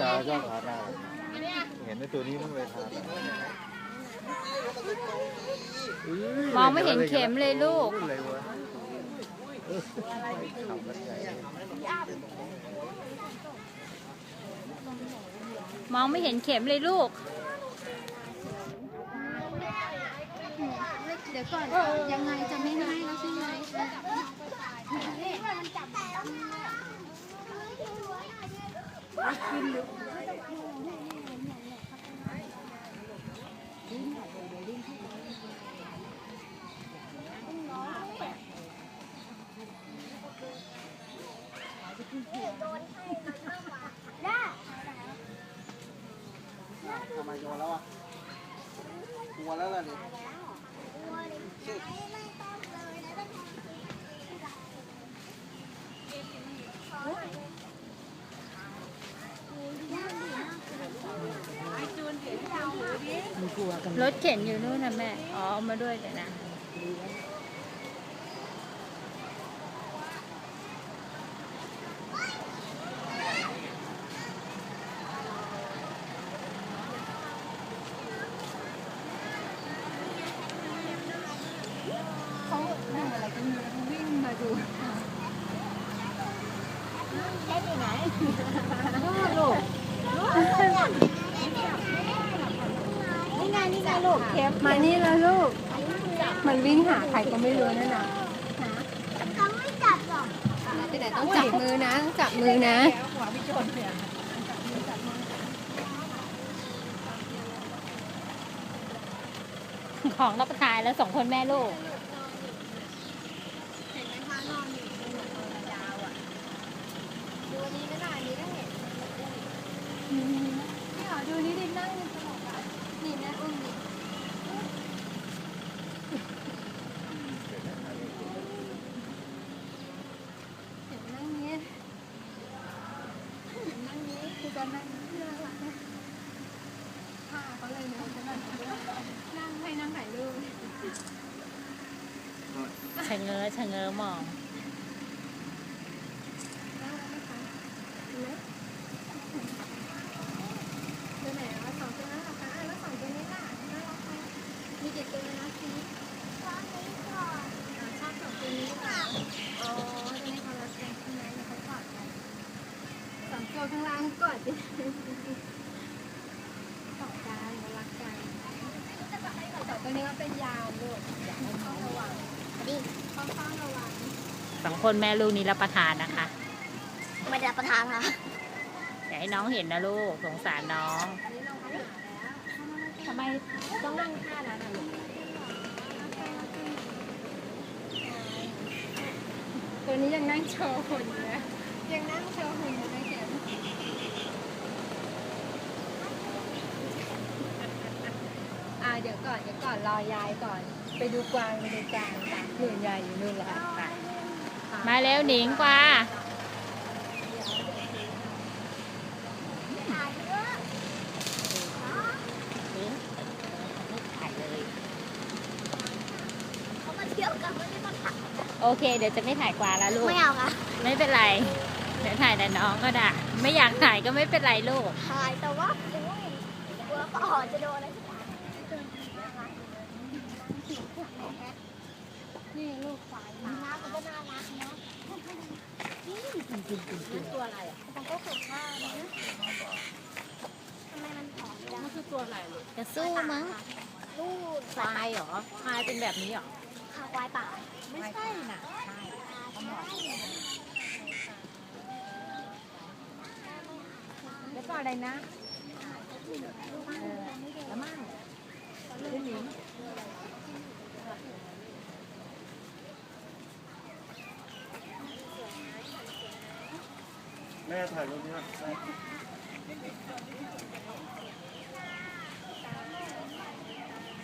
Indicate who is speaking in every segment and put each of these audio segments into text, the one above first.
Speaker 1: จ๋าชอบทาหน้าเห็นในตัวนี้มันเลยทา
Speaker 2: มองไม่เห็นเข็มเลยลูก
Speaker 1: อะไรวะเออขำกันใหญ่
Speaker 2: มองไม่เห็นเข็มเลยลูก
Speaker 3: เดี๋ยวก่อนยังไงจะไม่ให้แล้วใช่ไหม
Speaker 1: ทำไมโดนแล้วอะกลัวแล้วล่ะนี่
Speaker 2: รถเข็นอยู่นู่นนะแม่ อ๋อเอามาด้วยเดี๋ยวนะ
Speaker 3: เขานั่งอะไรกันอยู่วิ่งมาดูได้ที่ไหนลูกนี่ไงนี่ไง ลูกเคปมานี่แล้วลูก มันวิ่งหาใครก็ไม่รู้นั่นน่ะเขาไม่จับหรอกแต่ต้องจับมือนะต้องจับมือนะ
Speaker 2: ของรับประทานแล้วสองคนแม่ลูก
Speaker 3: ดูนี้ก็ได้นี้ก็เห็นนี่เหรอดูนี่ดินั่งอยู่ตลอดอะนี่แม่อุ้มนี่เห็นนั่งนี้เห็นนั่งนี้คื อนนั่งเพื่ออะไรผ้าเขาเลยนะจะนั่งนั่งให้นั่งถ่ายรูป
Speaker 2: ชะเง้อชะเง้อมอง
Speaker 3: น่ารักไหมคะดูไหมดูไหนอะสองตัวน่ารักคะอะแล้วสองตัวนี้ล่ะน่ารักไหมมีกี่ตัวนะทีนี้ชอบนี้ก่อนอะชอบสองตัวนี้ก่อนอ๋อตัวนี้เขารักกันใช่ไหมแล้วเขากอดกันสองตัว ข้างล่างกอดกันกอดกันเขารักกันแต่ตัวนี้ก็เป็นยาวลูกอยากให้เขาระวังดิค่อนข้างระวัง
Speaker 2: สองคนแม่ลูกนี้รับประทานนะคะ
Speaker 3: ไม่ได้ประทานค่ะ
Speaker 2: อย่าให้น้องเห็นนะลูกสงสารน้อง
Speaker 3: ทำไมต้องนั่งท่านั้นอะลูกตัวนี้ยังนั่งโชว์หุ่นอยู่นะยังนั่งโชว์หุ่นอยู่นะเข็มอ่าเดี๋ยว ก่อนเดี๋ยวก่อนรอยายก่อน ไปดูกวางไปดูกวางค่ะหนุนยายอยู่นู่นแหละไป
Speaker 2: มาแล้วหนิงกว่า
Speaker 3: เขามาเที่ยวกันไม่ได้มาถ่าย
Speaker 2: โอเค เดี๋ยวจะไม่ถ่ายกวางแล้วลูก
Speaker 3: ไม่เอาค่ะ
Speaker 2: ไม่เป็นไร เดี๋ยวถ่ายแต่น้องก็ได้ ไม่อยากถ่ายก็ไม่เป็นไรลูก
Speaker 3: ถ่ายแต่ว่าโอ้ยกลัวก็อ่อนจะโดนอะไร สักอย่างนี่ลูกควายน่ารักก็น่ารักเนาะตัวอะไรอะมันก็สุดข้าวนะทำไมมันผอมจัง
Speaker 2: มันคือตัวอะไรลูกจะสู้มั้ง
Speaker 3: ลูก
Speaker 2: ควายเหรอควายเป็นแบบนี้เหรอ
Speaker 3: ขาควายป่า
Speaker 2: ไม่ใช่น่ะ
Speaker 3: แล้วก็อะไรนะเออละมั่ง
Speaker 1: แม่ถ่ายรูปนี้นะ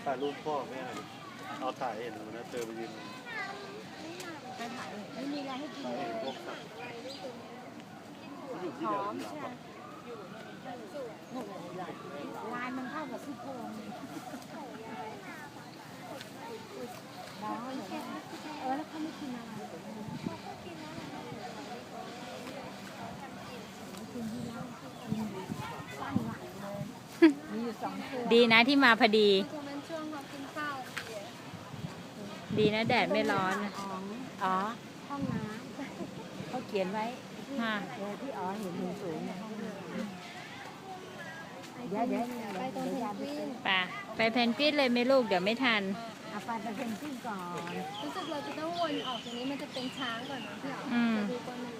Speaker 1: ถ่ายรูปพ่อแม่ดิเอาถ่ายเห็นมันนะเจอไปยืน
Speaker 3: ไม่มีอะไรให้กิน
Speaker 1: ถ่ายเห็นพวกสัตว์อยู่ที่เดียวหลับอะ
Speaker 3: ลายมันเข้ากับซี่โครงน้องเออแล้วเขาไม่กินอะไรกินที่ร้านกิน อยู่ สองตัว
Speaker 2: ดีนะที่มาพอดี
Speaker 3: มันจะเป็นช่วงเขากินข้าว
Speaker 2: ดีนะแดดไม่ร้อนนะ
Speaker 1: อ๋อ
Speaker 3: ห้องน้
Speaker 1: เขาเขียนไว้
Speaker 2: ค่ะ
Speaker 1: เออที่อ๋อเห็นมุมสูงนะำเดี๋ยวเดี๋ยว
Speaker 3: ไปตรงเพนกวิน
Speaker 2: ไป่ะไปเพนกวินเลยไหมลูกเดี๋ยวไม่ทัน
Speaker 1: เอาไปไปเป็นที่ก่อน
Speaker 3: รู้สึกเราจะต้องวนออกตรงนี้มันจะเป็นช้างก่อนนะพี่อ๋อ
Speaker 2: อืม
Speaker 3: จะดูก่อนหนึ่ง